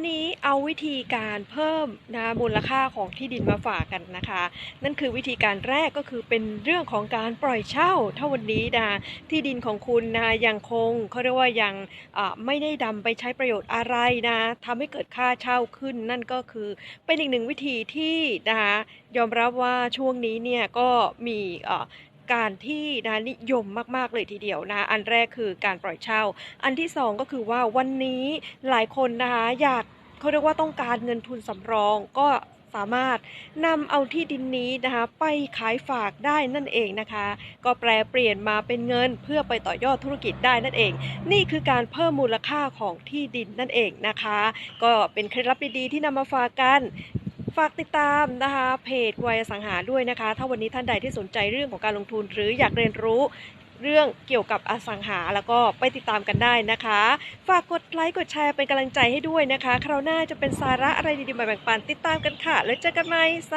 วันนี้เอาวิธีการเพิ่มนะมูลค่าของที่ดินมาฝากกันนะคะ นั่นคือวิธีการแรกก็คือเป็นเรื่องของการปล่อยเช่าถ้าวันนี้นะที่ดินของคุณนะยังคงเขาเรียกว่ายังไม่ได้ดำไปใช้ประโยชน์อะไรนะทำให้เกิดค่าเช่าขึ้น นั่นก็คือเป็นอีกหนึ่งวิธีที่นะคะยอมรับว่าช่วงนี้เนี่ยก็มี การที่นะนิยมมากๆเลยทีเดียวนะอันแรกคือการปล่อยเช่า อันที่สองก็คือว่าวันนี้หลายคนนะคะอยากเขาเรียกว่าต้องการเงินทุนสำรองก็สามารถนำเอาที่ดินนี้นะคะไปขายฝากได้นั่นเองนะคะ ก็แปลเปลี่ยนมาเป็นเงินเพื่อไปต่อยอดธุรกิจได้นั่นเอง นี่คือการเพิ่มมูลค่าของที่ดินนั่นเองนะคะ ก็เป็นเคล็ดลับดีๆที่นำมาฝากกัน ฝากติดตามนะคะเพจวัยอสังหาด้วยนะคะ ถ้าวันนี้ท่านใดที่สนใจเรื่องของการลงทุน หรืออยากเรียนรู้เรื่องเกี่ยวกับอสังหาแล้วก็ไปติดตามกันได้นะคะ ฝากกดไลค์กดแชร์เป็นกำลังใจให้ด้วยนะคะ คราวหน้าจะเป็นสาระอะไรดีๆมาแบ่งปันติดตามกันค่ะ แล้วเจอกันใหม่สวัสดี